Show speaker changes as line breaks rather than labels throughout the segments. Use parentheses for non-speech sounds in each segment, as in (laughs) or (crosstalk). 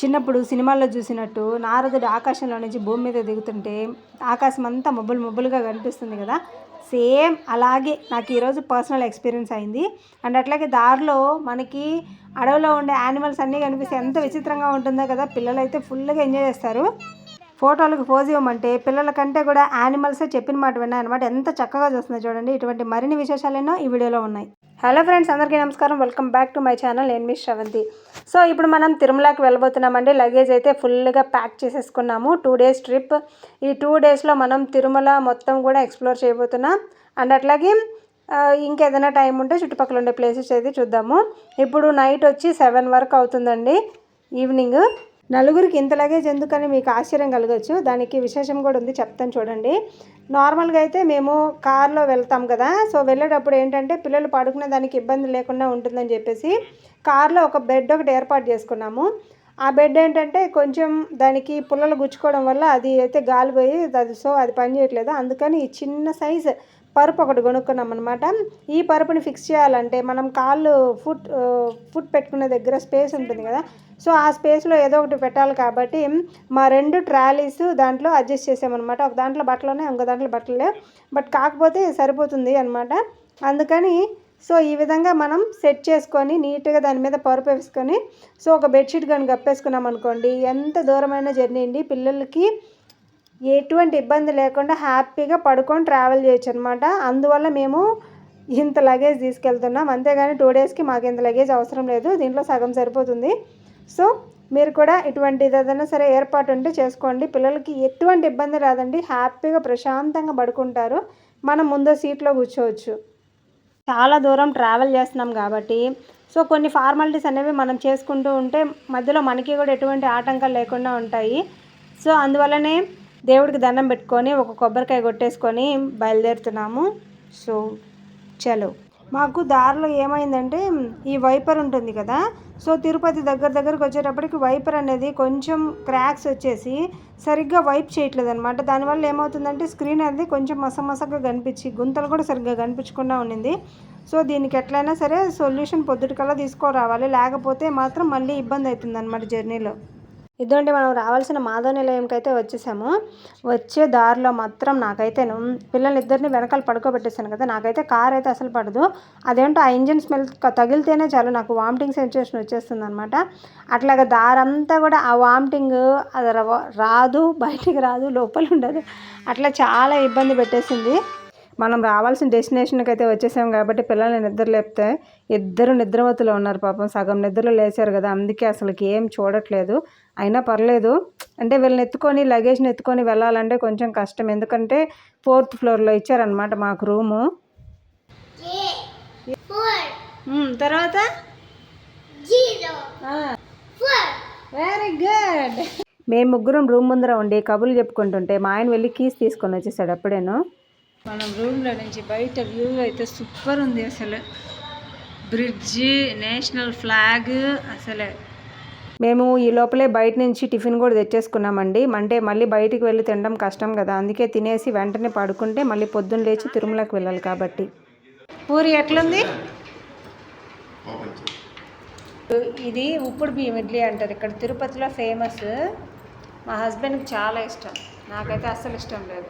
చిన్నప్పుడు సినిమాల్లో చూసినట్టు నారదుడు ఆకాశంలో నుంచి భూమి మీద దిగుతుంటే ఆకాశం అంతా మబ్బులు మబ్బులుగా కనిపిస్తుంది కదా. సేమ్ అలాగే నాకు ఈరోజు పర్సనల్ ఎక్స్పీరియన్స్ అయింది. అండ్ అట్లాగే దారిలో మనకి అడవిలో ఉండే యానిమల్స్ అన్నీ కనిపిస్తే ఎంత విచిత్రంగా ఉంటుందో కదా. పిల్లలు అయితే ఫుల్గా ఎంజాయ్ చేస్తారు. ఫోటోలకు పోజ్ ఇవ్వమంటే పిల్లల కంటే కూడా యానిమల్సే చెప్పిన మాట విన్నాయి అనమాట ఎంత చక్కగా చూస్తుందో చూడండి. ఇటువంటి మరిన్ని విశేషాలెన్నో ఈ వీడియోలో ఉన్నాయి. హలో ఫ్రెండ్స్ అందరికీ నమస్కారం. Welcome back to my channel నేను మీ శ్రవంతి సో ఇప్పుడు మనం తిరుమలకి వెళ్ళబోతున్నామండి. లగేజ్ అయితే ఫుల్గా ప్యాక్ చేసేసుకున్నాము. టూ డేస్ ట్రిప్ ఈ టూ డేస్లో మనం తిరుమల మొత్తం కూడా ఎక్స్ప్లోర్ చేయబోతున్నాం. అండ్ అట్లాగే ఇంకేదైనా టైం ఉంటే చుట్టుపక్కల ఉండే ప్లేసెస్ అయితే చూద్దాము. ఇప్పుడు నైట్ వచ్చి సెవెన్ వరకు అవుతుందండి. ఈవినింగ్ నలుగురికి ఇంత లగేజ్ ఎందుకని మీకు ఆశ్చర్యం కలగచ్చు? దానికి విశేషం కూడా ఉంది చెప్తాను చూడండి. నార్మల్గా అయితే మేము కార్లో వెళ్తాం కదా సో వెళ్ళేటప్పుడు ఏంటంటే పిల్లలు పడుకునే దానికి ఇబ్బంది లేకుండా ఉంటుందని చెప్పేసి కార్లో ఒక బెడ్ ఒకటి ఏర్పాటు చేసుకున్నాము. ఆ బెడ్ ఏంటంటే కొంచెం దానికి పుల్లలు గుచ్చుకోవడం వల్ల అది అయితే గాలి పోయి అది సో అది పని చేయట్లేదు. అందుకని ఈ చిన్న సైజ్ పరుపు ఒకటి కొనుక్కున్నాం అనమాట ఈ పరుపుని ఫిక్స్ చేయాలంటే మనం కాళ్ళు ఫుట్ ఫుట్ పెట్టుకునే దగ్గర స్పేస్ ఉంటుంది కదా సో ఆ స్పేస్లో ఏదో ఒకటి పెట్టాలి కాబట్టి మా రెండు ట్రాలీస్ దాంట్లో అడ్జస్ట్ చేసామన్నమాట. ఒక దాంట్లో బట్టలు ఉన్నాయి ఇంకో దాంట్లో బట్టలే బట్ కాకపోతే సరిపోతుంది అనమాట అందుకని సో ఈ విధంగా మనం సెట్ చేసుకొని నీట్గా దాని మీద పరుపు వేసుకొని సో ఒక బెడ్షీట్ కానీ కప్పేసుకున్నాం అనుకోండి ఎంత దూరమైన జర్నీ అండి. పిల్లలకి ఎటువంటి ఇబ్బంది లేకుండా హ్యాపీగా పడుకొని ట్రావెల్ చేయొచ్చు అనమాట అందువల్ల మేము ఇంత లగేజ్ తీసుకెళ్తున్నాం. అంతేగాని టూ డేస్కి మాకు ఇంత లగేజ్ అవసరం లేదు. దీంట్లో సగం సరిపోతుంది. సో మీరు కూడా ఇటువంటిది ఏదైనా సరే ఏర్పాటు ఉంటే చేసుకోండి. పిల్లలకి ఎటువంటి ఇబ్బంది రాదండి. హ్యాపీగా ప్రశాంతంగా పడుకుంటారు. మనం ముందు సీట్లో కూర్చోవచ్చు. చాలా దూరం ట్రావెల్ చేస్తున్నాం కాబట్టి సో కొన్ని ఫార్మాలిటీస్ అనేవి మనం చేసుకుంటూ ఉంటే మధ్యలో మనకి కూడా ఎటువంటి ఆటంకాలు లేకుండా ఉంటాయి. సో అందువల్లనే దేవుడికి దండం పెట్టుకొని ఒక కొబ్బరికాయ కొట్టేసుకొని బయలుదేరుతున్నాము. సో చలో. మాకు దారిలో ఏమైందంటే ఈ వైపర్ ఉంటుంది కదా. సో తిరుపతి దగ్గర దగ్గరకు వచ్చేటప్పటికి వైపర్ అనేది కొంచెం క్రాక్స్ వచ్చేసి సరిగ్గా వైప్ చేయట్లేదు అనమాట దానివల్ల ఏమవుతుందంటే స్క్రీన్ అనేది కొంచెం మసమసగా కనిపించి గుంతలు కూడా సరిగ్గా కనిపించకుండా ఉండింది. సో దీనికి ఎట్లయినా సరే సొల్యూషన్ పొద్దుటికల్లా తీసుకురావాలి. లేకపోతే మాత్రం మళ్ళీ ఇబ్బంది అవుతుంది అనమాట జర్నీలో. ఇదండి మనం రావాల్సిన మాధవ నిలయంకి అయితే వచ్చేసాము. వచ్చే దారిలో మాత్రం నాకైతే పిల్లలు ఇద్దరిని వెనకాల పడుకోబెట్టేసాను కదా నాకైతే కార్ అయితే అసలు పడదు. అదేంటో ఆ ఇంజిన్ స్మెల్ తగిలితేనే చాలు నాకు వామిటింగ్ సెన్సేషన్ వచ్చేస్తుంది అనమాట అట్లాగా దారంతా కూడా ఆ వామిటింగ్ అది రాదు బయటికి రాదు లోపల ఉండదు అట్లా చాలా ఇబ్బంది పెట్టేసింది. మనం రావాల్సిన డెస్టినేషన్కి అయితే వచ్చేసాం కాబట్టి పిల్లల్ని నిద్ర లేపితే ఇద్దరు నిద్రమతులు ఉన్నారు పాపం. సగం నిద్రలో లేచారు కదా అందుకే అసలుకి ఏం చూడట్లేదు. అయినా పర్లేదు. అంటే వీళ్ళని ఎత్తుకొని లగేజ్ని ఎత్తుకొని వెళ్ళాలంటే కొంచెం కష్టం. ఎందుకంటే ఫోర్త్ ఫ్లోర్లో ఇచ్చారనమాట మాకు రూము. తర్వాత? Very good. మేము ముగ్గురం రూమ్ ముందర ఉండి కబుర్లు చెప్పుకుంటుంటే మా ఆయన వెళ్ళి కీస్ తీసుకొని వచ్చేసాడు అప్పుడేను. మనం రూమ్లో నుంచి బయట వ్యూ అయితే సూపర్ ఉంది అసలు. బ్రిడ్జ్ నేషనల్ ఫ్లాగ్ అసలు. మేము ఈ లోపలే బయట నుంచి టిఫిన్ కూడా తెచ్చేసుకున్నామండి. అంటే మళ్ళీ బయటికి వెళ్ళి తినడం కష్టం కదా. అందుకే తినేసి వెంటనే పడుకుంటే మళ్ళీ పొద్దున్న లేచి తిరుమలకి వెళ్ళాలి కాబట్టి. పూరి ఎట్లుంది? ఇది ఉప్పుడు బియ్యం ఇడ్లీ అంటారు. ఇక్కడ తిరుపతిలో ఫేమస్ మా హస్బెండ్కి చాలా ఇష్టం. నాకైతే అస్సలు ఇష్టం లేదు.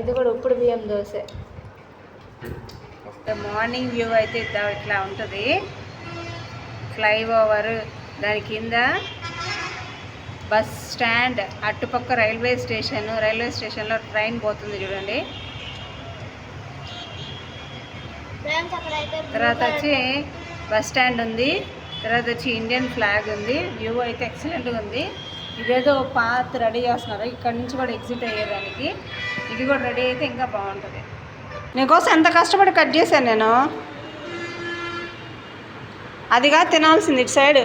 ఇది కూడా ఉప్పుడు బియ్యం దోశ. మార్నింగ్ వ్యూ అయితే ఇద్దాం ఇట్లా ఉంటుంది. ఫ్లైఓవర్ దాని కింద బస్ స్టాండ్ అటుపక్క రైల్వే స్టేషన్ రైల్వే స్టేషన్లో ట్రైన్ పోతుంది చూడండి. తర్వాత వచ్చి బస్ స్టాండ్ ఉంది తర్వాత వచ్చి ఇండియన్ ఫ్లాగ్ ఉంది వ్యూ అయితే ఎక్సలెంట్గా ఉంది. ఇదేదో పాత్ రెడీ చేస్తున్నారు. ఇక్కడ నుంచి కూడా ఎగ్జిట్ అయ్యేదానికి ఇది కూడా రెడీ అయితే ఇంకా బాగుంటుంది. నీకోసం ఎంత కష్టపడి కట్ చేశాను నేను? అదిగా తినాల్సింది ఇటు సైడ్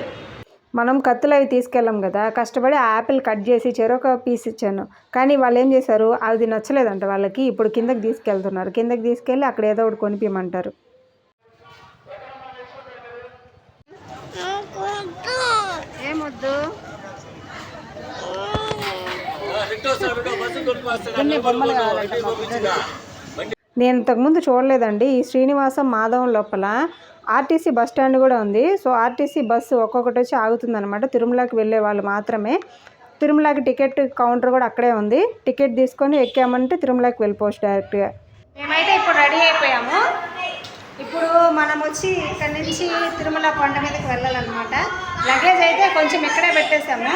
మనం కత్తులు అవి తీసుకెళ్ళాం కదా కష్టపడి యాపిల్ కట్ చేసి చెరొక పీస్ ఇచ్చాను. కానీ వాళ్ళు ఏం చేశారు? అది నచ్చలేదంట వాళ్ళకి. ఇప్పుడు కిందకి తీసుకెళ్తున్నారు. కిందకి తీసుకెళ్ళి అక్కడ ఏదో ఒకటి కొనిపించమంటారు ఏమొద్దు కొన్ని బొమ్మలు కావాలంట మా బుజ్జోడికి. నేను ఇంతకుముందు చూడలేదండి. ఈ శ్రీనివాసం మాధవం లోపల ఆర్టీసీ బస్ స్టాండ్ కూడా ఉంది. సో ఆర్టీసీ బస్సు ఒక్కొక్కటి వచ్చి ఆగుతుందన్నమాట. తిరుమలకి వెళ్ళే వాళ్ళు మాత్రమే. తిరుమలకి టికెట్ కౌంటర్ కూడా అక్కడే ఉంది. టికెట్ తీసుకొని ఎక్కామంటే తిరుమలకి వెళ్ళిపోవచ్చు డైరెక్ట్గా మేమైతే ఇప్పుడు రెడీ అయిపోయాము. ఇప్పుడు మనం వచ్చి ఇక్కడ నుంచి తిరుమల కొండ మీదకి వెళ్ళాలన్నమాట. లగేజ్ అయితే కొంచెం ఇక్కడే పెట్టేసాము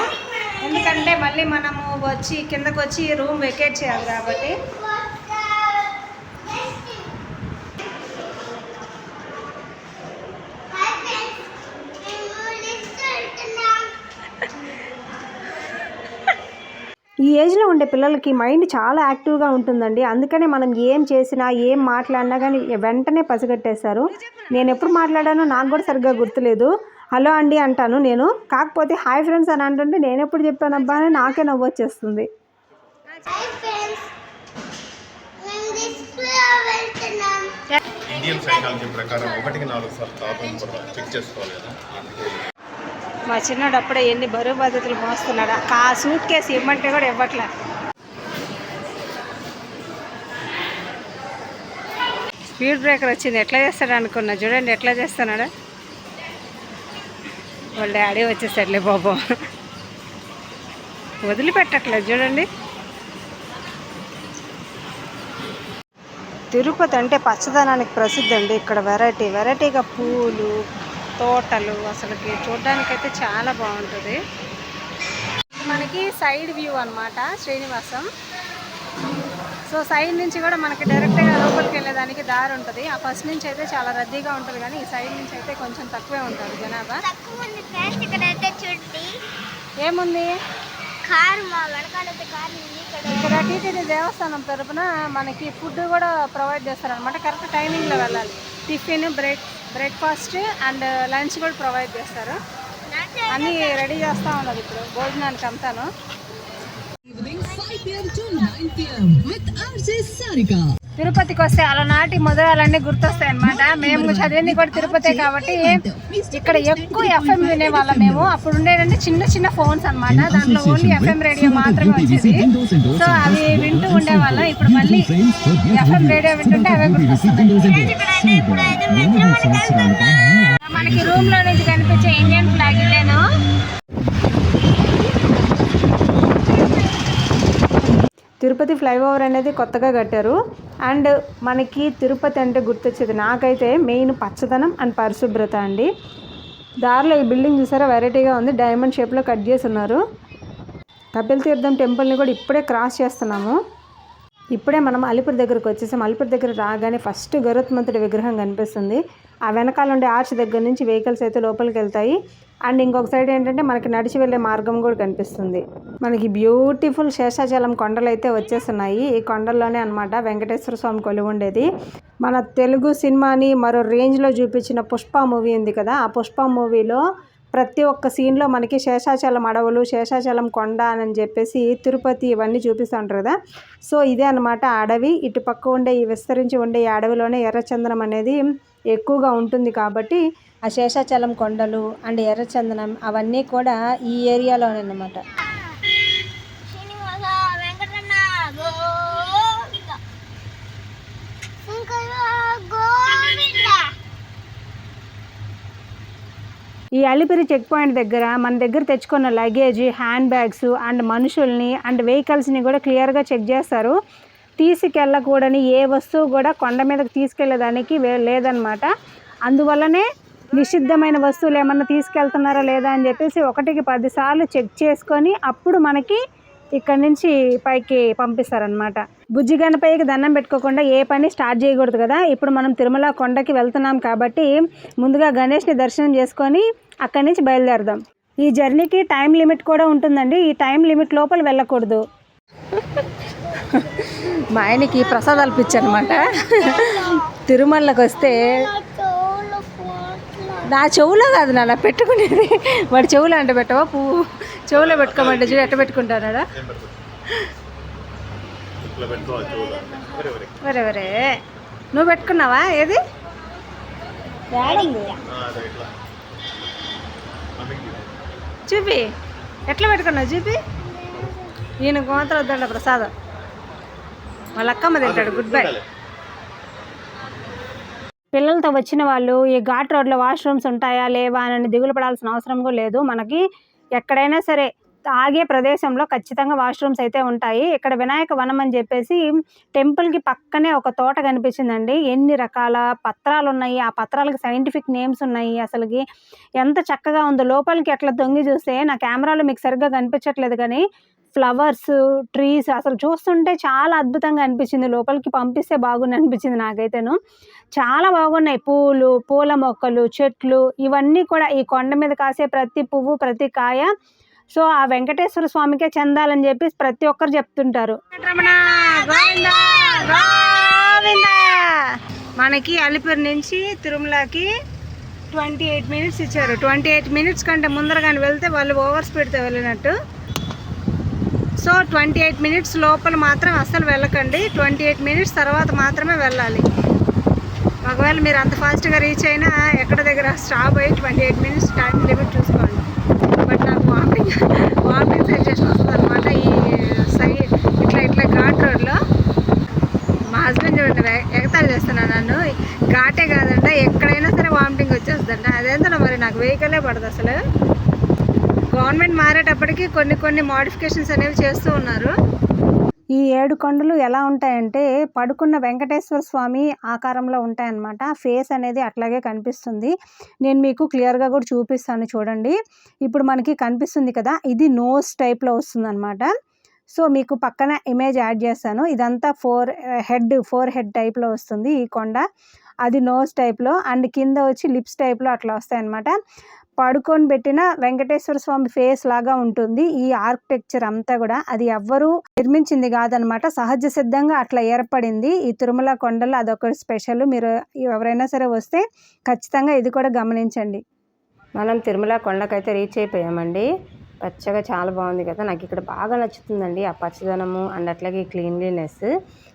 ఎందుకంటే మళ్ళీ మనము వచ్చి కిందకు వచ్చి రూమ్ వెకేట్ చేయాలి కాబట్టి. ఈ ఏజ్లో ఉండే పిల్లలకి మైండ్ చాలా యాక్టివ్గా ఉంటుందండి. అందుకనే మనం ఏం చేసినా ఏం మాట్లాడినా కానీ వెంటనే పసిగట్టేశారు నేను ఎప్పుడు మాట్లాడానో నాకు కూడా సరిగ్గా గుర్తులేదు. హలో అండి అంటాను నేను. కాకపోతే హాయ్ ఫ్రెండ్స్ అని అంటుంటే నేను ఎప్పుడు చెప్పానబ్బా అని నాకే నవ్వు వచ్చేస్తుంది. మా చిన్నోడు అప్పుడే ఎన్ని బరువు బాధ్యతలు మోస్తున్నాడు? ఆ సూట్ కేసు ఇవ్వమంటే కూడా ఇవ్వట్లే. స్పీడ్ బ్రేకర్ వచ్చింది. ఎట్లా చేస్తాడు అనుకున్నా. చూడండి ఎట్లా చేస్తున్నాడు? వాళ్ళ డాడీ వచ్చేసాడులే బాబు. వదిలిపెట్టట్లేదు చూడండి. తిరుపతి అంటే పచ్చదనానికి ప్రసిద్ధి అండి. ఇక్కడ వెరైటీ వెరైటీగా పూలు తోటలు అసలుకి చూడడానికైతే చాలా బాగుంటుంది. మనకి సైడ్ వ్యూ అన్నమాట శ్రీనివాసం. సో సైడ్ నుంచి కూడా మనకి డైరెక్ట్గా లోపలికి వెళ్ళేదానికి దారి ఉంటుంది. ఆ ఫస్ట్ నుంచి అయితే చాలా రద్దీగా ఉంటుంది కానీ ఈ సైడ్ నుంచి అయితే కొంచెం తక్కువే ఉంటుంది జనాభా. ఏముంది?
ఇక్కడ
టీటీడీ దేవస్థానం తరపున మనకి ఫుడ్ కూడా ప్రొవైడ్ చేస్తారనమాట కరెక్ట్ టైమింగ్లో వెళ్ళాలి. Tiffin break breakfast and lunch కూడా ప్రొవైడ్ చేస్తారు. అన్నీ రెడీ చేస్తూ ఉన్నారు ఇప్పుడు. భోజనానికి అంతాను.
5 p.m. to 9 p.m. with RJ Sarika.
తిరుపతికి వస్తే అలనాటి మొదలన్నీ గుర్తొస్తాయి అనమాట మేము చదివింది కూడా తిరుపతి కాబట్టి ఇక్కడ ఎక్కువ ఎఫ్ఎం వినేవాళ్ళం మేము అప్పుడు ఉండేదంటే చిన్న చిన్న ఫోన్స్ అన్నమాట దాంట్లో ఓన్లీ ఎఫ్ఎం రేడియో మాత్రమే వచ్చేది సో అవి వింటూ ఉండేవాళ్ళం ఇప్పుడు మళ్ళీ ఎఫ్ఎం రేడియో వింటుంటే అవే గుర్తొస్తున్నాయి మనకి రూమ్లో నుంచి కనిపించే ఇండియన్ ఫ్లాగ్ ఇదేను తిరుపతి ఫ్లైఓవర్ అనేది కొత్తగా కట్టారు. అండ్ మనకి తిరుపతి అంటే గుర్తొచ్చేది నాకైతే మెయిన్ పచ్చదనం అండ్ పరిశుభ్రత అండి. దారిలో ఈ బిల్డింగ్ చూసారా? వెరైటీగా ఉంది. డైమండ్ షేప్లో కట్ చేసి ఉన్నారు. కపిల్ తీర్థం టెంపుల్ని కూడా ఇప్పుడే క్రాస్ చేస్తున్నాము. ఇప్పుడే మనం అలిపిరి దగ్గరకు వచ్చేసాం. అలిపిరి దగ్గర రాగానే ఫస్ట్ గరుత్మంతుడి విగ్రహం కనిపిస్తుంది. ఆ వెనకాల ఉండే ఆర్చ్ దగ్గర నుంచి వెహికల్స్ అయితే లోపలికి వెళ్తాయి. అండ్ ఇంకొక సైడ్ ఏంటంటే మనకి నడిచి వెళ్ళే మార్గం కూడా కనిపిస్తుంది. మనకి బ్యూటిఫుల్ శేషాచలం కొండలు అయితే వచ్చేస్తున్నాయి. ఈ కొండల్లోనే అనమాట వెంకటేశ్వర స్వామి కొలువు ఉండేది. మన తెలుగు సినిమాని మరో రేంజ్లో చూపించిన పుష్ప మూవీ ఉంది కదా ఆ పుష్ప మూవీలో ప్రతి ఒక్క సీన్లో మనకి శేషాచలం అడవులు శేషాచలం కొండ అని చెప్పేసి తిరుపతి ఇవన్నీ చూపిస్తుంటారు కదా. సో ఇదే అనమాట అడవి. ఇటు పక్క ఉండే ఈ విస్తరించి ఉండే ఈ అడవిలోనే ఎర్రచందనం అనేది ఎక్కువగా ఉంటుంది కాబట్టి ఆ శేషాచలం కొండలు అండ్ ఎర్రచందనం అవన్నీ కూడా ఈ ఏరియాలోనే అనమాట
శ్రీనివాస వెంకటరమణ గోవింద శంకర గోవింద
ఈ అలిపిరి చెక్ పాయింట్ దగ్గర మన దగ్గర తెచ్చుకున్న లగేజ్ హ్యాండ్ బ్యాగ్స్ అండ్ మనుషుల్ని అండ్ వెహికల్స్ని కూడా క్లియర్గా చెక్ చేస్తారు. తీసుకెళ్ళకూడని ఏ వస్తువు కూడా కొండ మీదకి తీసుకెళ్ళేదానికి లేదనమాట అందువల్లనే నిషిద్ధమైన వస్తువులు ఏమన్నా తీసుకెళ్తున్నారా లేదా అని చెప్పేసి ఒకటికి పదిసార్లు చెక్ చేసుకొని అప్పుడు మనకి ఇక్కడ నుంచి పైకి పంపిస్తారనమాట బుజ్జి గణపయ్యకి దండం పెట్టుకోకుండా ఏ పని స్టార్ట్ చేయకూడదు కదా. ఇప్పుడు మనం తిరుమల కొండకి వెళ్తున్నాం కాబట్టి ముందుగా గణేష్ని దర్శనం చేసుకొని అక్కడి నుంచి బయలుదేరదాం. ఈ జర్నీకి టైం లిమిట్ కూడా ఉంటుందండి. ఈ టైం లిమిట్ లోపల వెళ్ళకూడదు. మా ఆయనకి ప్రసాదాలు పిచ్చనమాట తిరుమలకి వస్తే నా చెవులో కాదు నాన్న పెట్టుకునేది. వాడి చెవులో అంటే పెట్టవా? పువ్వు చెవులో పెట్టుకోమంటే చూడు ఎట్ట పెట్టుకుంటాడా
వెరీ వెరీ
వరే వరే నువ్వు పెట్టుకున్నావా? ఏది? చూపి. ఎట్లా పెట్టుకున్నావు చూపి? ఈయన గోంతలు వద్దండ ప్రసాదం. వాళ్ళ అక్కమ్మ తింటాడు గుడ్ బై పిల్లలతో వచ్చిన వాళ్ళు ఈ ఘాట్ రోడ్లో వాష్రూమ్స్ ఉంటాయా? లేవా? అని దిగులు పడాల్సిన అవసరం కూడా లేదు. మనకి ఎక్కడైనా సరే ఆగే ప్రదేశంలో ఖచ్చితంగా వాష్రూమ్స్ అయితే ఉంటాయి. ఇక్కడ వినాయక వనం అని చెప్పేసి టెంపుల్కి పక్కనే ఒక తోట కనిపించిందండి. ఎన్ని రకాల పత్రాలు ఉన్నాయి? ఆ పత్రాలకు సైంటిఫిక్ నేమ్స్ ఉన్నాయి అసలుకి. ఎంత చక్కగా ఉందో. లోపలికి ఎట్లా దొంగి చూస్తే నా కెమెరాలో మీకు సరిగ్గా కనిపించట్లేదు కానీ ఫ్లవర్స్ ట్రీస్ అసలు చూస్తుంటే చాలా అద్భుతంగా అనిపించింది. లోపలికి పంపిస్తే బాగుంది అనిపించింది నాకైతేను. చాలా బాగున్నాయి పూలు పూల మొక్కలు చెట్లు ఇవన్నీ కూడా ఈ కొండ మీద కాసే ప్రతి పువ్వు ప్రతి కాయ. సో ఆ వెంకటేశ్వర స్వామికే చెందాలని చెప్పి ప్రతి ఒక్కరు చెప్తుంటారు. మనకి అలిపిరి నుంచి తిరుమలకి ట్వంటీ ఎయిట్ మినిట్స్ ఇచ్చారు. ట్వంటీ ఎయిట్ మినిట్స్ కంటే ముందరగానే వెళ్తే వాళ్ళు ఓవర్ స్పీడ్తో వెళ్ళినట్టు. సో ట్వంటీ ఎయిట్ మినిట్స్ లోపల మాత్రం అస్సలు వెళ్ళకండి. ట్వంటీ ఎయిట్ మినిట్స్ తర్వాత మాత్రమే వెళ్ళాలి. ఒకవేళ మీరు అంత ఫాస్ట్గా రీచ్ అయినా ఎక్కడ దగ్గర స్టాప్ అయ్యి twenty eight minutes time limit చూసుకోండి. బట్ నాకు వామిటింగ్ వామిటింగ్ సెన్సేషన్ వస్తుంది అనమాట ఈ సైడ్ ఇట్లా ఇట్లా ఘాట్ రోడ్లో. మా హస్బెండ్ చూడండి ఎ- ఎగతాళి చేస్తున్నాను నన్ను. ఘాటే కాదంట ఎక్కడైనా సరే వామిటింగ్ వచ్చేస్తుందంట. అదేంటో మరి నాకు వెహికలే పడదు అసలు. గవర్నమెంట్ మారేటప్పటికి కొన్ని కొన్ని మోడిఫికేషన్స్ అనేవి చేస్తూ ఉన్నారు. ఈ ఏడు కొండలు ఎలా ఉంటాయంటే పడుకున్న వెంకటేశ్వర స్వామి ఆకారంలో ఉంటాయన్నమాట. ఫేస్ అనేది అట్లాగే కనిపిస్తుంది. నేను మీకు క్లియర్గా కూడా చూపిస్తాను చూడండి. ఇప్పుడు మనకి కనిపిస్తుంది కదా ఇది నోస్ టైప్లో వస్తుంది అనమాట సో మీకు పక్కన ఇమేజ్ యాడ్ చేస్తాను. ఇదంతా ఫోర్ హెడ్ ఫోర్ హెడ్ టైప్లో వస్తుంది ఈ కొండ. అది నోస్ టైప్లో. అండ్ కింద వచ్చి లిప్స్ టైప్లో అట్లా వస్తాయన్నమాట. పడుకొని పెట్టిన వెంకటేశ్వర స్వామి ఫేస్ లాగా ఉంటుంది. ఈ ఆర్కిటెక్చర్ అంతా కూడా అది ఎవ్వరూ నిర్మించింది కాదనమాట. సహజ సిద్ధంగా అట్లా ఏర్పడింది. ఈ తిరుమల కొండలు అదొక స్పెషల్. మీరు ఎవరైనా సరే వస్తే ఖచ్చితంగా ఇది కూడా గమనించండి. మనం తిరుమల కొండకైతే రీచ్ అయిపోయామండి. పచ్చగా చాలా బాగుంది కదా. నాకు ఇక్కడ బాగా నచ్చుతుందండి ఆ పచ్చదనము అండ్ అట్లాగే క్లీన్లీనెస్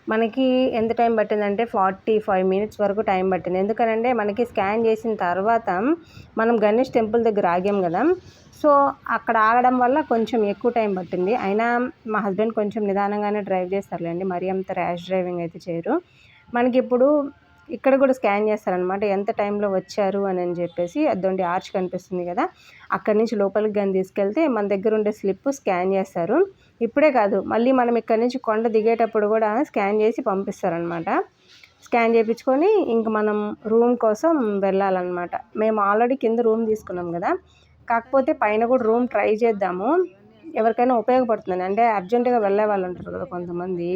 మనకి ఎంత టైం పట్టిందంటే ఫార్టీ ఫైవ్ మినిట్స్ వరకు టైం పట్టింది. ఎందుకనంటే మనకి స్కాన్ చేసిన తర్వాత మనం గణేష్ టెంపుల్ దగ్గర ఆగాం కదా. సో అక్కడ ఆగడం వల్ల కొంచెం ఎక్కువ టైం పట్టింది. అయినా మా హస్బెండ్ కొంచెం నిదానంగానే డ్రైవ్ చేస్తారులేండి. మరీ అంత ర్యాష్ డ్రైవింగ్ అయితే చేయరు. మనకి ఇప్పుడు ఇక్కడ కూడా స్కాన్ చేస్తారనమాట ఎంత టైంలో వచ్చారు అని అని చెప్పేసి అదొండి ఆర్చ్ కనిపిస్తుంది కదా అక్కడి నుంచి లోపలికి కానీ తీసుకెళ్తే మన దగ్గర ఉండే స్లిప్ స్కాన్ చేస్తారు. ఇప్పుడే కాదు మళ్ళీ మనం ఇక్కడ నుంచి కొండ దిగేటప్పుడు కూడా స్కాన్ చేసి పంపిస్తారనమాట స్కాన్ చేయించుకొని ఇంక మనం రూమ్ కోసం వెళ్ళాలన్నమాట. మేము ఆల్రెడీ కింద రూమ్ తీసుకున్నాం కదా కాకపోతే పైన కూడా రూమ్ ట్రై చేద్దాము. ఎవరికైనా ఉపయోగపడుతుంది అంటే అర్జెంటుగా వెళ్ళే వాళ్ళు ఉంటారు కదా కొంతమంది.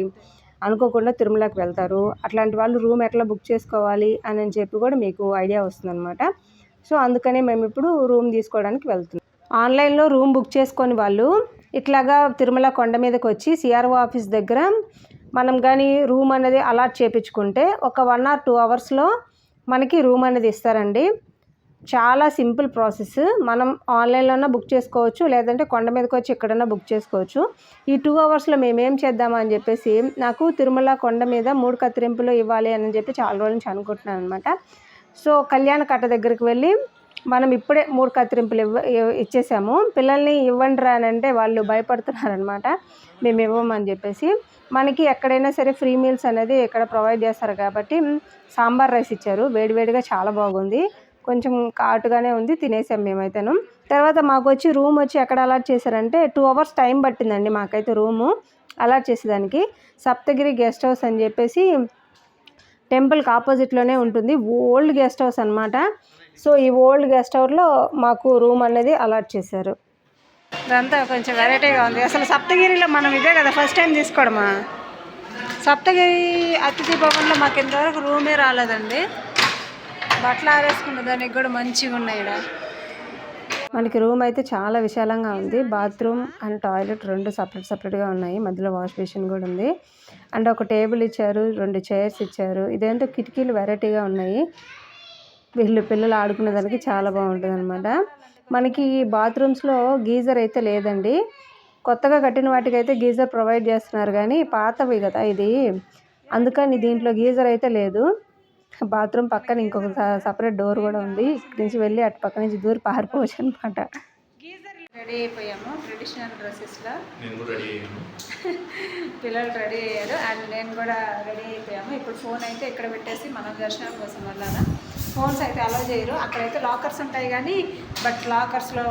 అనుకోకుండా తిరుమలకి వెళ్తారు. అట్లాంటి వాళ్ళు రూమ్ ఎట్లా బుక్ చేసుకోవాలి అని అని చెప్పి కూడా మీకు ఐడియా వస్తుందన్నమాట. సో అందుకనే మేము ఇప్పుడు రూమ్ తీసుకోవడానికి వెళ్తున్నాం. ఆన్లైన్లో రూమ్ బుక్ చేసుకొని వాళ్ళు ఇట్లాగా తిరుమల కొండ మీదకి వచ్చి సిఆర్ఓ ఆఫీస్ దగ్గర మనం కానీ రూమ్ అనేది అలాట్ చేయించుకుంటే ఒక వన్ ఆర్ టూ అవర్స్లో మనకి రూమ్ అనేది ఇస్తారండి. చాలా సింపుల్ ప్రాసెస్. మనం ఆన్లైన్లోనే బుక్ చేసుకోవచ్చు లేదంటే కొండ మీదకి వచ్చి ఎక్కడైనా బుక్ చేసుకోవచ్చు. ఈ టూ అవర్స్లో మేమేం చేద్దామా చేద్దామని చెప్పేసి నాకు తిరుమల కొండ మీద మూడు కత్తిరింపులు ఇవ్వాలి అని చెప్పి చాలా రోజుల నుంచి అనుకుంటున్నాను అనమాట సో కళ్యాణ కట్ట దగ్గరికి వెళ్ళి మనం ఇప్పుడే మూడు కత్తిరింపులు ఇవ్వ ఇచ్చేసాము. పిల్లల్ని ఇవ్వండి రా అని అంటే వాళ్ళు భయపడుతున్నారనమాట మేము ఇవ్వమని చెప్పేసి మనకి ఎక్కడైనా సరే ఫ్రీ మీల్స్ అనేది ఇక్కడ ప్రొవైడ్ చేస్తారు కాబట్టి సాంబార్ రైస్ ఇచ్చారు. వేడివేడిగా చాలా బాగుంది. కొంచెం కాటుగానే ఉంది తినేసాం మేమైతేను. తర్వాత మాకు వచ్చి రూమ్ వచ్చి ఎక్కడ అలాట్ చేశారంటే టూ అవర్స్ టైం పట్టిందండి మాకైతే రూము అలాట్ చేసేదానికి. సప్తగిరి గెస్ట్ హౌస్ అని చెప్పేసి టెంపుల్కి ఆపోజిట్లోనే ఉంటుంది ఓల్డ్ గెస్ట్ హౌస్ అనమాట సో ఈ ఓల్డ్ గెస్ట్ హౌస్లో మాకు రూమ్ అనేది అలాట్ చేశారు. ఇదంతా కొంచెం వెరైటీగా ఉంది. అసలు సప్తగిరిలో మనం ఇదే కదా ఫస్ట్ టైం తీసుకోవడమా? సప్తగిరి అతిథి భవన్లో మాకు ఇంతవరకు రూమే రాలేదండి. బట్టలు ఆరేసుకున్న దానికి కూడా మంచిగా ఉన్నాయి మనకి రూమ్ అయితే చాలా విశాలంగా ఉంది. బాత్రూమ్ అండ్ టాయిలెట్ రెండు సపరేట్ సపరేట్గా ఉన్నాయి. మధ్యలో వాష్ బేసిన్ కూడా ఉంది. అండ్ ఒక టేబుల్ ఇచ్చారు రెండు చైర్స్ ఇచ్చారు. ఇదేంటో కిటికీలు వెరైటీగా ఉన్నాయి. వీళ్ళు పిల్లలు ఆడుకునే దానికి చాలా బాగుంటుంది అనమాట మనకి ఈ బాత్రూమ్స్లో గీజర్ అయితే లేదండి. కొత్తగా కట్టిన వాటికైతే గీజర్ ప్రొవైడ్ చేస్తున్నారు కానీ పాతవి కదా ఇది. అందుకని దీంట్లో గీజర్ అయితే లేదు. బాత్రూమ్ పక్కన ఇంకొక సపరేట్ డోర్ కూడా ఉంది. ఇక్కడి నుంచి వెళ్ళి అటు పక్క నుంచి దూరి పారిపోవచ్చు అనమాట రెడీ అయిపోయాము ట్రెడిషనల్ డ్రెస్సెస్లో
నేను కూడా రెడీ అయ్యాను. (laughs)
పిల్లలు రెడీ అయ్యారు. అండ్ నేను కూడా రెడీ అయిపోయాము. ఇప్పుడు ఫోన్ అయితే ఇక్కడ పెట్టేసి మనం దర్శనం కోసం వెళ్ళాలా? ఫోన్స్ అయితే అలౌ చేయరు. అక్కడైతే లాకర్స్ ఉంటాయి కానీ బట్ లాకర్స్లో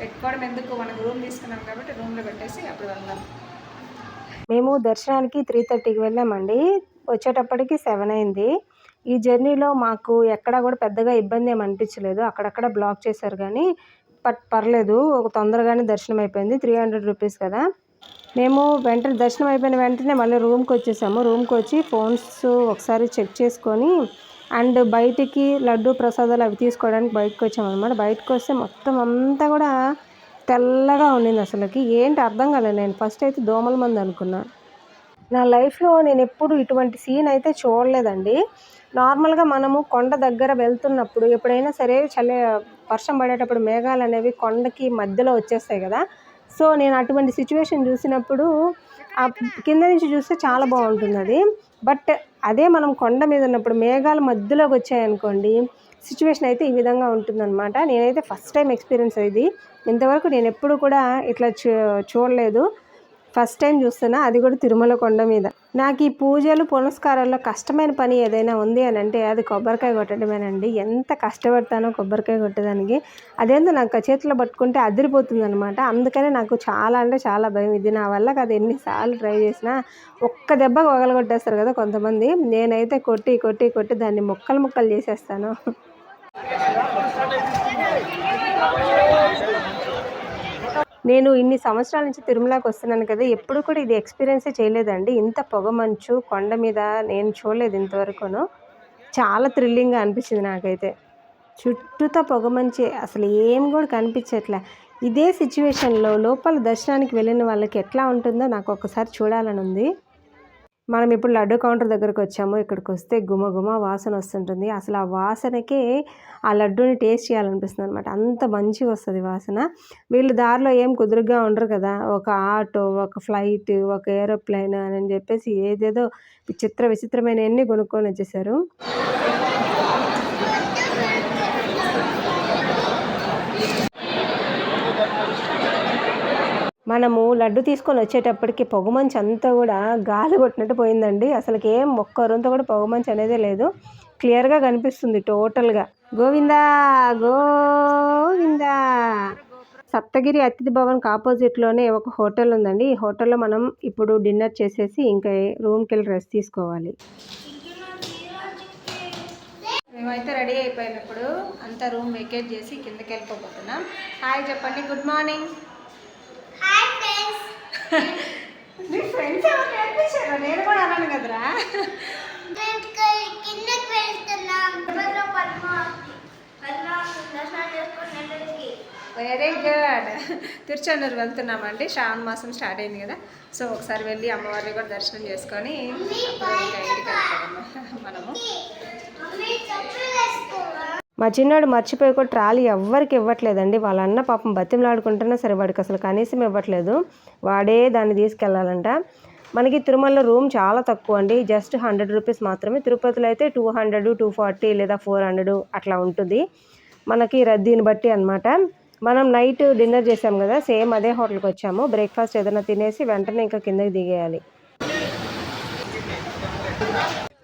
పెట్టుకోవడం ఎందుకు? మనకు రూమ్ తీసుకున్నాం కాబట్టి రూమ్లో పెట్టేసి అప్పుడు వెళ్దాం. మేము దర్శనానికి త్రీ థర్టీకి వెళ్ళామండి. వచ్చేటప్పటికి సెవెన్ అయింది. ఈ జర్నీలో మాకు ఎక్కడా కూడా పెద్దగా ఇబ్బంది ఏమి అనిపించలేదు. అక్కడక్కడ బ్లాక్ చేశారు కానీ బట్ పర్లేదు. ఒక తొందరగానే దర్శనం అయిపోయింది. త్రీ హండ్రెడ్ రూపీస్ కదా. మేము వెంటనే దర్శనం అయిపోయిన వెంటనే మళ్ళీ రూమ్కి వచ్చేసాము. రూమ్కి వచ్చి ఫోన్స్ ఒకసారి చెక్ చేసుకొని అండ్ బయటికి లడ్డు ప్రసాదాలు అవి తీసుకోవడానికి బయటకు వచ్చామన్నమాట. బయటకు వస్తే మొత్తం అంతా కూడా తెల్లగా ఉండింది అసలుకి. ఏంటి అర్థం కాలేదు నేను. ఫస్ట్ అయితే దోమల మంది అనుకున్నా. నా లైఫ్లో నేను ఎప్పుడు ఇటువంటి సీన్ అయితే చూడలేదండి. నార్మల్గా మనము కొండ దగ్గర వెళ్తున్నప్పుడు ఎప్పుడైనా సరే చలి వర్షం పడేటప్పుడు మేఘాలు అనేవి కొండకి మధ్యలో వచ్చేస్తాయి కదా. సో నేను అటువంటి సిచ్యువేషన్ చూసినప్పుడు ఆ కింద నుంచి చూస్తే చాలా బాగుంటుంది అది. బట్ అదే మనం కొండ మీద ఉన్నప్పుడు మేఘాలు మధ్యలోకి వచ్చాయనుకోండి సిచ్యువేషన్ అయితే ఈ విధంగా ఉంటుందన్నమాట. నేనైతే ఫస్ట్ టైం ఎక్స్పీరియన్స్ ఇది. ఇంతవరకు నేను ఎప్పుడు కూడా ఇట్లా చూ చూడలేదు. ఫస్ట్ టైం చూస్తున్నా అది కూడా తిరుమల కొండ మీద. నాకు ఈ పూజలు పునస్కారాల్లో కష్టమైన పని ఏదైనా ఉంది అని అంటే అది కొబ్బరికాయ కొట్టడమేనండి. ఎంత కష్టపడతానో కొబ్బరికాయ కొట్టడానికి అదేందో నాకు చేతిలో పట్టుకుంటే అదిరిపోతుంది అనమాట అందుకనే నాకు చాలా అంటే చాలా భయం. ఇది నా వల్ల అది ఎన్నిసార్లు ట్రై చేసినా ఒక్క దెబ్బ కొగలగొట్టేస్తారు కదా కొంతమంది. నేనైతే కొట్టి కొట్టి కొట్టి దాన్ని ముక్కలు ముక్కలు చేసేస్తాను. నేను ఇన్ని సంవత్సరాల నుంచి తిరుమలకి వస్తున్నాను కదా ఎప్పుడు కూడా ఇది ఎక్స్పీరియన్సే చేయలేదండి. ఇంత పొగమంచు కొండ మీద నేను చూడలేదు ఇంతవరకును. చాలా థ్రిల్లింగ్గా అనిపించింది నాకైతే. చుట్టూతా పొగమంచి అసలు ఏం కూడా కనిపించట్లే. ఇదే సిచ్యువేషన్లో లోపల దర్శనానికి వెళ్ళిన వాళ్ళకి ఎట్లా ఉంటుందో నాకు ఒకసారి చూడాలని ఉంది. మనం ఇప్పుడు లడ్డు కౌంటర్ దగ్గరకు వచ్చాము ఇక్కడికి వస్తే గుమ గుమ వాసన వస్తుంటుంది. అసలు ఆ వాసనకే ఆ లడ్డూని టేస్ట్ చేయాలనిపిస్తుంది అనమాట అంత మంచిగా వస్తుంది వాసన. వీళ్ళు దారిలో ఏం కుదురుగా ఉండరు కదా. ఒక ఆటో ఒక ఫ్లైట్ ఒక ఏరోప్లైన్ అని చెప్పేసి ఏదేదో విచిత్ర విచిత్రమైనవన్నీ కొనుక్కొని వచ్చేసారు. మనము లడ్డు తీసుకొని వచ్చేటప్పటికి పొగమంచు అంతా కూడా గాలి కొట్టినట్టు పోయిందండి. అసలుకి ఏం ఒక్క రొంత కూడా పొగమంచు అనేదే లేదు. క్లియర్గా కనిపిస్తుంది టోటల్గా గోవిందా గోవిందా. సప్తగిరి అతిథి భవన్కి ఆపోజిట్లోనే ఒక హోటల్ ఉందండి. ఈ హోటల్లో మనం ఇప్పుడు డిన్నర్ చేసేసి ఇంకా రూమ్కి వెళ్ళి రెస్ట్ తీసుకోవాలి. మేమైతే రెడీ అయిపోయినప్పుడు అంతా రూమ్ వెకేట్ చేసి కిందకి వెళ్ళిపోతున్నాం హాయ్ చెప్పండి. గుడ్ మార్నింగ్ నీ ఫ్రెండ్స్ ఎవరు నేర్పించారు? నేను కూడా అన్నాను కదరా. వెరీ గుడ్ తిరుచానూరు వెళ్తున్నామండి. శ్రావణ మాసం స్టార్ట్ అయింది కదా. సో ఒకసారి వెళ్ళి అమ్మవారిని కూడా దర్శనం చేసుకొని అప్పుడు ఇంకా ఇంటికి వెళ్ళిపోదాము మనము. మా చిన్నాడు మర్చిపోయి కూడా ట్రాలీ ఎవ్వరికి ఇవ్వట్లేదండి. వాళ్ళ అన్న పాపం బతిమలాడుకుంటున్నా సరే వాడికి అసలు కనీసం ఇవ్వట్లేదు. వాడే దాన్ని తీసుకెళ్ళాలంట మనకి తిరుమలలో రూమ్ చాలా తక్కువ అండి. జస్ట్ హండ్రెడ్ రూపీస్ మాత్రమే. తిరుపతిలో అయితే టూ హండ్రెడ్ టూ ఫార్టీ లేదా ఫోర్ హండ్రెడ్ అట్లా ఉంటుంది. మనకి రద్దీని బట్టి అనమాట మనం నైట్ డిన్నర్ చేసాం కదా సేమ్ అదే హోటల్కి వచ్చాము. బ్రేక్ఫాస్ట్ ఏదైనా తినేసి వెంటనే ఇంకా కిందకి దిగేయాలి.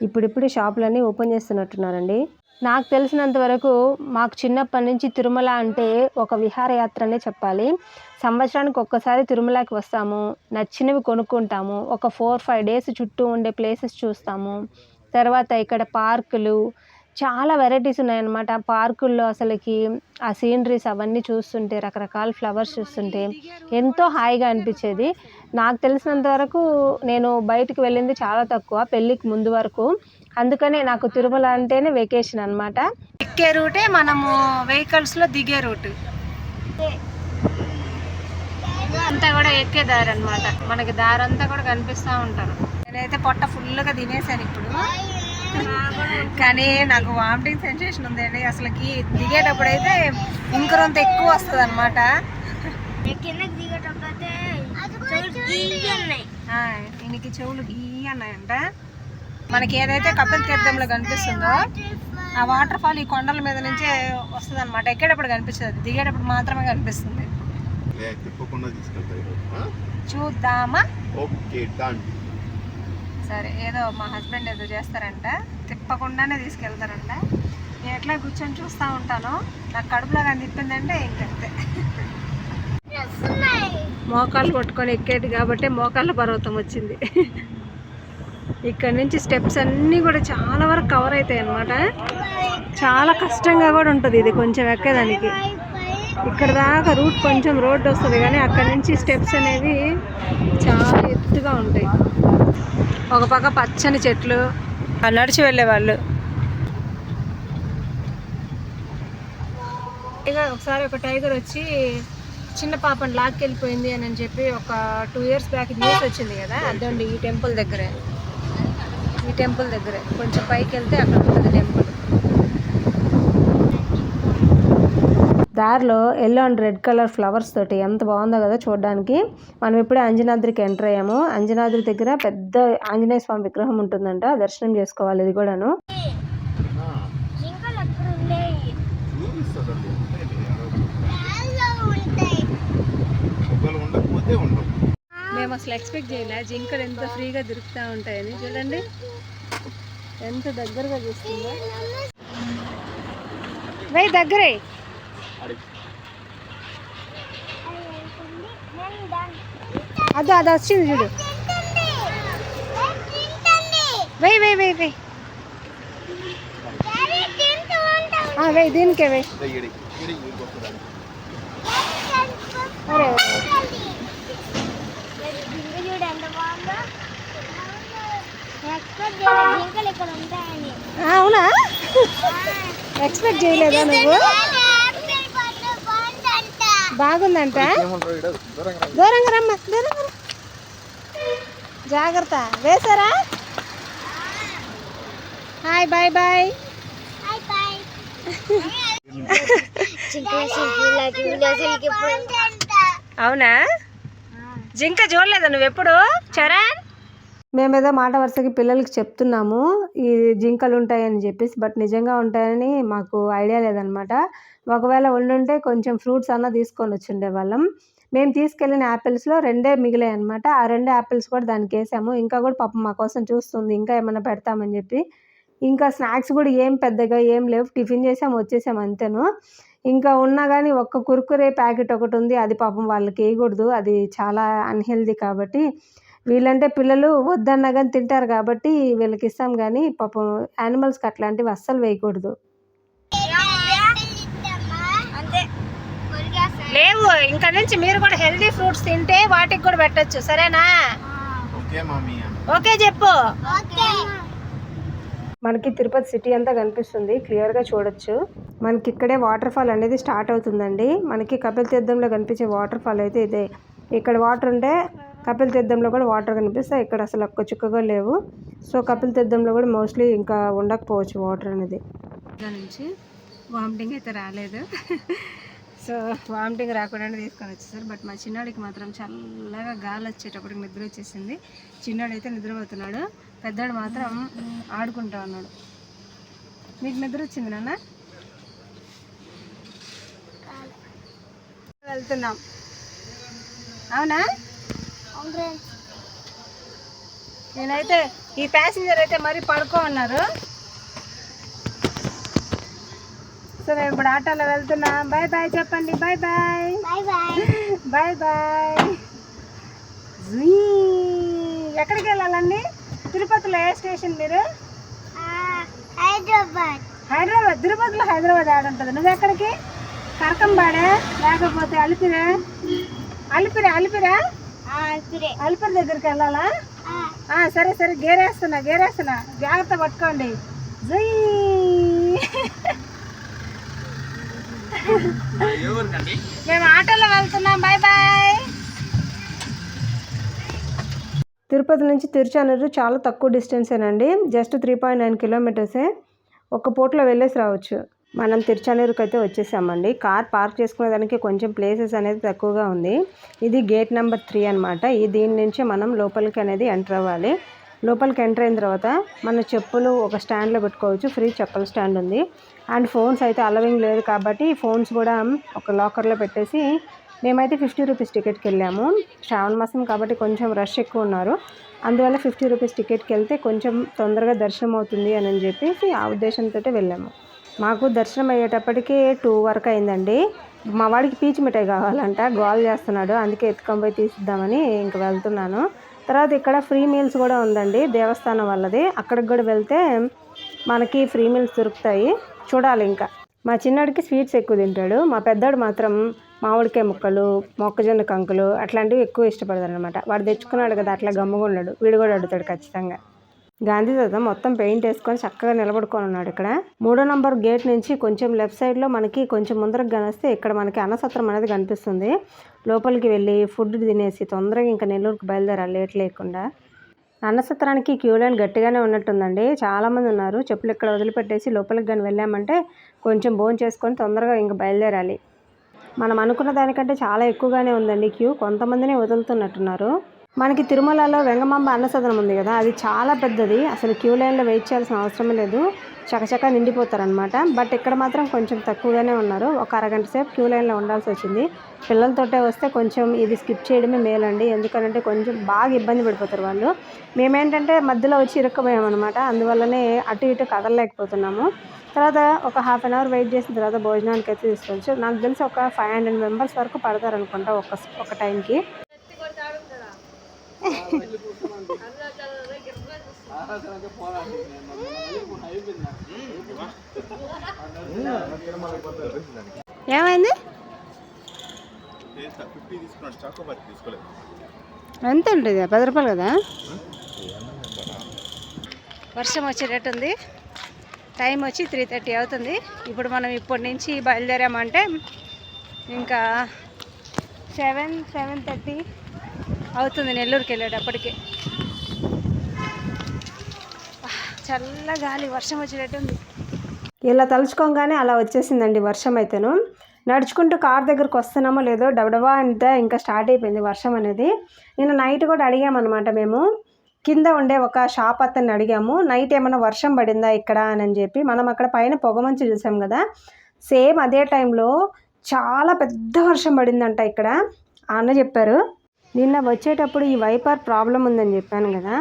ఇప్పుడిప్పుడు షాపులన్నీ ఓపెన్ చేస్తున్నట్టున్నారండి. నాకు తెలిసినంత వరకు మాకు చిన్నప్పటి నుంచి తిరుమల అంటే ఒక విహారయాత్రనే చెప్పాలి. సంవత్సరానికి ఒక్కసారి తిరుమలకి వస్తాము నచ్చినవి కొనుక్కుంటాము ఒక ఫోర్ ఫైవ్ డేస్ చుట్టూ ఉండే ప్లేసెస్ చూస్తాము. తర్వాత ఇక్కడ పార్కులు చాలా వెరైటీస్ ఉన్నాయన్నమాట. పార్కుల్లో అసలుకి ఆ సీనరీస్ అవన్నీ చూస్తుంటే రకరకాల ఫ్లవర్స్ చూస్తుంటే ఎంతో హాయిగా అనిపించేది. నాకు తెలిసినంత వరకు నేను బయటకు వెళ్ళింది చాలా తక్కువ పెళ్ళికి ముందు వరకు. అందుకనే నాకు తిరుమల అంటేనే వెకేషన్ అనమాట ఎక్కే రూటే మనము వెహికల్స్లో దిగే రూట్. అంతా కూడా ఎక్కే దారి అనమాట మనకి దారి అంతా కూడా కనిపిస్తూ ఉంటారు. నేనైతే పొట్ట ఫుల్గా తినేసాను ఇప్పుడు. కానీ నాకు వామిటింగ్ సెన్సేషన్ ఉందండి. అసలుకి దిగేటప్పుడు అయితే ఇంకరంత ఎక్కువ వస్తుంది అనమాట
దిగేటప్పుడు అయితే చెవులు
గీ అన్నాయంట మనకి ఏదైతే కపిల్ తీర్థంలో కనిపిస్తుందో ఆ వాటర్ ఫాల్ ఈ కొండల మీద నుంచే వస్తుంది అనమాట ఎక్కేటప్పుడు కనిపిస్తుంది. దిగేటప్పుడు మాత్రమే కనిపిస్తుంది? చూద్దామా?
ఓకే
సరే ఏదో మా హస్బెండ్ ఏదో చేస్తారంట. తిప్పకుండానే తీసుకెళ్తారంట. నేను ఎట్లా కూర్చొని చూస్తూ ఉంటాను నాకు కడుపులో కానీ తిప్పిందంటే ఇంకంతే మోకాళ్ళు పట్టుకొని ఎక్కేది కాబట్టి మోకాళ్ళ పర్వతం వచ్చింది. ఇక్కడ నుంచి స్టెప్స్ అన్నీ కూడా చాలా వరకు కవర్ అవుతాయి అనమాట చాలా కష్టంగా కూడా ఉంటుంది ఇది కొంచెం ఎక్కేదానికి. ఇక్కడ దాకా రూట్ కొంచెం రోడ్డు వస్తుంది కానీ అక్కడ నుంచి స్టెప్స్ అనేవి చాలా ఎత్తుగా ఉంటాయి. ఒక పక్క పచ్చని చెట్లు నడిచి వెళ్ళేవాళ్ళు ఇక ఒకసారి ఒక టైగర్ వచ్చి చిన్న పాపని లాక్కెళ్ళిపోయింది అని అని చెప్పి ఒక టూ ఇయర్స్ బ్యాక్ న్యూస్ వచ్చింది కదా అదండి ఈ టెంపుల్ దగ్గరే. ఈ టెంపుల్ దగ్గరే. కొంచెం పైకి వెళ్తే అక్కడ ఉంటుంది టెంపుల్. దారిలో yellow and red colour flowers తోటి ఎంత బాగుందో కదా చూడడానికి. మనం ఇప్పుడే అంజనాద్రికి ఎంటర్ అయ్యాము. అంజనాద్రి దగ్గర పెద్ద ఆంజనేయ స్వామి విగ్రహం ఉంటుందంట. దర్శనం చేసుకోవాలి ఇది కూడాను.
ఉండకపోతే ఉండవు.
మనం అసలు ఎక్స్పెక్ట్ చేయలే జింకలు ఎంత ఫ్రీగా దొరుకుతూ ఉంటాయని చూడండి ఎంత దగ్గరగా చూస్తుందో వే దగ్గరే అది అది వచ్చింది చూడు వెయ్యి వెయ్యి వెయ్యి వెయ్యి ఆ, దీనికే వెయ్యి
ఇడి ఇడి వస్తుందండి
అరే
చూడు ఎంత బాగుందో ఎక్స్పెక్ట్ చేయలేదు జింకలు ఇక్కడ ఉంటాయని
ఆ, అవునా ఎక్స్పెక్ట్ చేయలేదా నువ్వు? బాగుందంట?
దూరంగా
రమ్మ దూరంగా జాగ్రత్త. వేసారా? Hi bye bye. అవునా? జింక చూడలేదా నువ్వు ఎప్పుడు? చరణ్? మేమేదో మాట వరుసకి పిల్లలకి చెప్తున్నాము ఈ జింకలు ఉంటాయని చెప్పేసి బట్ నిజంగా ఉంటాయని మాకు ఐడియా లేదనమాట. ఒకవేళ ఉండుంటే కొంచెం ఫ్రూట్స్ అన్న తీసుకొని వచ్చిండే వాళ్ళం. మేము తీసుకెళ్ళిన యాపిల్స్లో రెండే మిగిలాయి అనమాట ఆ రెండు యాపిల్స్ కూడా దానికి వేసాము. ఇంకా కూడా పాపం మా కోసం చూస్తుంది. ఇంకా ఏమైనా పెడతామని చెప్పి. ఇంకా స్నాక్స్ కూడా ఏం పెద్దగా ఏం లేవు. టిఫిన్ చేసాము వచ్చేసాము అంతేను. ఇంకా ఉన్నా కానీ ఒక్క కుర్కురే ప్యాకెట్ ఒకటి ఉంది. అది పాపం వాళ్ళకి వేయకూడదు. అది చాలా అన్హెల్దీ కాబట్టి వీళ్ళంటే పిల్లలు వద్దన్నా కానీ తింటారు కాబట్టి వీళ్ళకి ఇస్తాం కానీ పాపం యానిమల్స్కి అట్లాంటివి అస్సలు వేయకూడదు. లేవు ఇంకా నుంచి మీరు కూడా హెల్దీ ఫ్రూట్స్ తింటే వాటికి కూడా పెట్టచ్చు సరేనా?
ఓకే
చెప్పు.
ఓకే.
మనకి తిరుపతి సిటీ అంతా కనిపిస్తుంది క్లియర్గా చూడొచ్చు. మనకి ఇక్కడే వాటర్ ఫాల్ అనేది స్టార్ట్ అవుతుందండి. మనకి కపిల్ తీర్థంలో కనిపించే వాటర్ ఫాల్ అయితే ఇదే. ఇక్కడ వాటర్ ఉంటే కపిల్ తీర్థంలో కూడా వాటర్ కనిపిస్తాయి. ఇక్కడ అసలు ఒక్క చుక్కగా లేవు. సో కపిల్ తీర్థంలో కూడా మోస్ట్లీ ఇంకా ఉండకపోవచ్చు వాటర్ అనేది. నుంచి వామిటింగ్ అయితే రాలేదు. (laughs) సో వామిటింగ్ రాకుండా తీసుకొని వచ్చేసారు. బట్ మా చిన్నాడికి మాత్రం చల్లగా గాలి వచ్చేటప్పటికి నిద్ర వచ్చేసింది. చిన్నాడు అయితే నిద్రపోతున్నాడు. పెద్దాడు మాత్రం ఆడుకుంటా ఉన్నాడు. మీకు నిద్ర వచ్చింది నాన్న? వెళ్తున్నాం. అవునా? నేనైతే ఈ ప్యాసింజర్ అయితే మరీ పడుకో ఉన్నారు సో మేము ఇప్పుడు ఆటోలో వెళ్తున్నాం. బాయ్ బాయ్ చెప్పండి. బాయ్ బాయ్
బాయ్ బాయ్
ఎక్కడికి వెళ్ళాలండి? తిరుపతిలో ఏ స్టేషన్ మీరు?
హైదరాబాద్.
హైదరాబాద్. తిరుపతిలో హైదరాబాద్ ఆడ ఉంటుంది. నువ్వు ఎక్కడికి? కరకంబాడా? లేకపోతే అలిపిరా? అలిపిరా అలిపిరా? అలిపిరి దగ్గరికి వెళ్ళాలా? ఆ, సరే సరే గేరేస్తున్నా గేరేస్తున్నా. జాగ్రత్త పట్టుకోండి. జై. మేము ఆటోలో వెళ్తున్నాం. Bye bye. తిరుపతి నుంచి తిరుచానూరు చాలా తక్కువ డిస్టెన్సేనండి. జస్ట్ త్రీ పాయింట్ నైన్ కిలోమీటర్సే. ఒక పూటలో వెళ్ళేసి రావచ్చు. మనం తిరుచానూరుకి అయితే వచ్చేసామండి. కార్ పార్క్ చేసుకునే దానికి కొంచెం ప్లేసెస్ అనేది తక్కువగా ఉంది. ఇది గేట్ నెంబర్ త్రీ అనమాట ఈ దీని నుంచి మనం లోపలికి అనేది ఎంటర్ అవ్వాలి. లోపలికి ఎంటర్ అయిన తర్వాత మన చెప్పులు ఒక స్టాండ్లో పెట్టుకోవచ్చు. ఫ్రీ చెప్పుల స్టాండ్ ఉంది. అండ్ ఫోన్స్ అయితే అలవింగ్ లేదు కాబట్టి ఫోన్స్ కూడా ఒక లాకర్లో పెట్టేసి మేమైతే ఫిఫ్టీ రూపీస్ టికెట్కి వెళ్ళాము. శ్రావణ మాసం కాబట్టి కొంచెం రష్ ఎక్కువ ఉన్నారు. అందువల్ల ఫిఫ్టీ రూపీస్ టికెట్కి వెళ్తే కొంచెం తొందరగా దర్శనం అవుతుంది అని అని చెప్పేసి ఆ ఉద్దేశంతో వెళ్ళాము. మాకు దర్శనం అయ్యేటప్పటికి టూ వరకు అయిందండి. మా వాడికి పీచు మిఠాయి కావాలంట గోల్ చేస్తున్నాడు అందుకే ఎత్తుకొని పోయి తీసిద్దామని ఇంక వెళ్తున్నాను. తర్వాత ఇక్కడ ఫ్రీ మీల్స్ కూడా ఉందండి దేవస్థానం వాళ్ళది. అక్కడికి కూడా వెళ్తే మనకి ఫ్రీ మీల్స్ దొరుకుతాయి. చూడాలి ఇంకా. మా చిన్నాడికి స్వీట్స్ ఎక్కువ తింటాడు. మా పెద్దాడు మాత్రం మామిడికాయ ముక్కలు మొక్కజొన్న కంకులు అట్లాంటివి ఎక్కువ ఇష్టపడతాడు అనమాట వాడు తెచ్చుకున్నాడు కదా అట్లా గమ్ముగా ఉన్నాడు. వీడు కూడా అడుగుతాడు ఖచ్చితంగా. గాంధీ తాత మొత్తం పెయింట్ వేసుకొని చక్కగా నిలబడుకొని ఉన్నాడు ఇక్కడ. మూడో నంబర్ గేట్ నుంచి కొంచెం లెఫ్ట్ సైడ్లో మనకి కొంచెం ముందరకు కనిస్తే ఇక్కడ మనకి అన్నసత్రం అనేది కనిపిస్తుంది. లోపలికి వెళ్ళి ఫుడ్ తినేసి తొందరగా ఇంకా నెల్లూరుకి బయలుదేరాలి లేట్ లేకుండా. అన్నసత్రానికి క్యూ లైన్ గట్టిగానే ఉన్నట్టుందండి. చాలామంది ఉన్నారు. చెప్పులు ఇక్కడ వదిలిపెట్టేసి లోపలికి కానీ వెళ్ళామంటే కొంచెం భోజనం చేసుకొని తొందరగా ఇంకా బయలుదేరాలి. మనం అనుకున్న దానికంటే చాలా ఎక్కువగానే ఉందండి క్యూ. కొంతమందినే వదులుతున్నట్టున్నారు. మనకి తిరుమలలో వెంగమాంబ అన్నసదనం ఉంది కదా అది చాలా పెద్దది. అసలు క్యూ లైన్లో వెయిట్ చేయాల్సిన అవసరం లేదు. చకచకా నిండిపోతారనమాట బట్ ఇక్కడ మాత్రం కొంచెం తక్కువగానే ఉన్నారు. ఒక అరగంట సేపు క్యూ లైన్లో ఉండాల్సి వచ్చింది. పిల్లలతోటే వస్తే కొంచెం ఇది స్కిప్ చేయడమే మేలండి ఎందుకంటే కొంచెం బాగా ఇబ్బంది పడిపోతారు వాళ్ళు. మేమేంటంటే మధ్యలో వచ్చి ఇరుక్కుపోయామన్నమాట. అందువల్లనే అటు ఇటు కదలలేకపోతున్నాము. తర్వాత ఒక హాఫ్ అన్ అవర్ వెయిట్ చేసిన తర్వాత భోజనానికి అయితే తీసుకోవచ్చు నాకు తెలిసి ఒక ఫైవ్ హండ్రెడ్ మెంబర్స్ వరకు పడతారు అనుకుంటా ఒక ఒక టైంకి. ఏమైంది? ఎంత ఉంటుంది? పది రూపాయలు కదా? వర్షం వచ్చేటట్టుంది. టైం వచ్చి త్రీ థర్టీ అవుతుంది. ఇప్పుడు మనం ఇప్పటి నుంచి బయలుదేరామంటే ఇంకా సెవెన్ సెవెన్ థర్టీ అవుతుంది నెల్లూరుకి వెళ్ళేటప్పటికి. చల్ల గాలి వర్షం వచ్చేటట్టుంది ఇలా తలుచుకోగానే అలా వచ్చేసిందండి వర్షం అయితేను. నడుచుకుంటూ కార్ దగ్గరకు వస్తున్నామో లేదో డబడబా అంటే ఇంకా స్టార్ట్ అయిపోయింది వర్షం అనేది. నిన్న నైట్ కూడా అడిగామన్నమాట మేము. కింద ఉండే ఒక షాప్ అతన్ని అడిగాము. నైట్ ఏమైనా వర్షం పడిందా ఇక్కడ అని చెప్పి. మనం అక్కడ పైన పొగమంచు చూసాం కదా. సేమ్ అదే టైంలో చాలా పెద్ద వర్షం పడిందంట ఇక్కడ. ఆ అన్న చెప్పారు. నిన్న వచ్చేటప్పుడు ఈ వైపర్ ప్రాబ్లం ఉందని చెప్పాను కదా.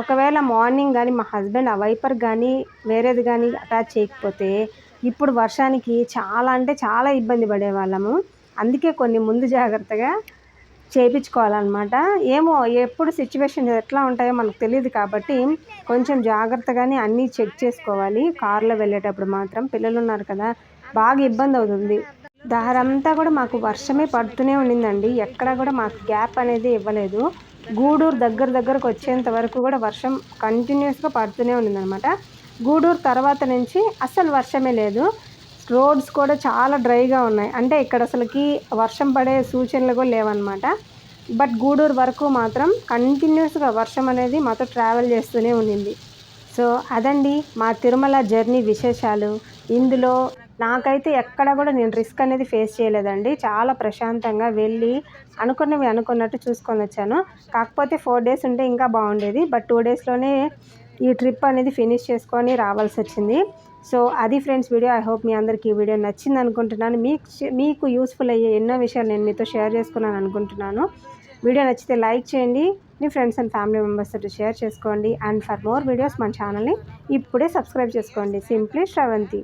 ఒకవేళ మార్నింగ్ కానీ మా హస్బెండ్ ఆ వైపర్ కానీ వేరేది కానీ అటాచ్ చేయకపోతే ఇప్పుడు వర్షానికి చాలా అంటే చాలా ఇబ్బంది పడేవాళ్ళము. అందుకే కొన్ని ముందు జాగ్రత్తగా చేయించుకోవాలన్నమాట ఏమో ఎప్పుడు సిచ్యువేషన్ ఎట్లా ఉంటాయో మనకు తెలియదు కాబట్టి కొంచెం జాగ్రత్తగానే అన్నీ చెక్ చేసుకోవాలి. కార్లో వెళ్ళేటప్పుడు మాత్రం పిల్లలు ఉన్నారు కదా బాగా ఇబ్బంది అవుతుంది. దారంతా కూడా మాకు వర్షమే పడుతూనే ఉండిందండి. ఎక్కడ కూడా మాకు గ్యాప్ అనేది ఇవ్వలేదు. గూడూరు దగ్గర దగ్గరకు వచ్చేంత వరకు కూడా వర్షం కంటిన్యూస్గా పడుతూనే ఉండిందనమాట గూడూరు తర్వాత నుంచి అస్సలు వర్షమే లేదు. రోడ్స్ కూడా చాలా డ్రైగా ఉన్నాయి. అంటే ఇక్కడ అసలుకి వర్షం పడే సూచనలు కూడా లేవన్నమాట. బట్ గూడూరు వరకు మాత్రం కంటిన్యూస్గా వర్షం అనేది మాతో ట్రావెల్ చేస్తూనే ఉండింది. సో అదండి మా తిరుమల జర్నీ విశేషాలు. ఇందులో నాకైతే ఎక్కడ కూడా నేను రిస్క్ అనేది ఫేస్ చేయలేదండి. చాలా ప్రశాంతంగా వెళ్ళి అనుకున్నవి అనుకున్నట్టు చూసుకొని వచ్చాను. కాకపోతే ఫోర్ డేస్ ఉంటే ఇంకా బాగుండేది. బట్ టూ డేస్లోనే ఈ ట్రిప్ అనేది ఫినిష్ చేసుకొని రావాల్సి వచ్చింది. సో అది ఫ్రెండ్స్ వీడియో. ఐ హోప్ మీ అందరికీ ఈ వీడియో నచ్చింది అనుకుంటున్నాను. మీకు మీకు యూస్ఫుల్ అయ్యే ఎన్నో విషయాలు నేను మీతో షేర్ చేసుకున్నాను అనుకుంటున్నాను. వీడియో నచ్చితే లైక్ చేయండి. మీ ఫ్రెండ్స్ అండ్ ఫ్యామిలీ మెంబర్స్ తోటి షేర్ చేసుకోండి. అండ్ ఫర్ మోర్ వీడియోస్ మన ఛానల్ని ఇప్పుడే సబ్స్క్రైబ్ చేసుకోండి. సింప్లీ శ్రవంతి.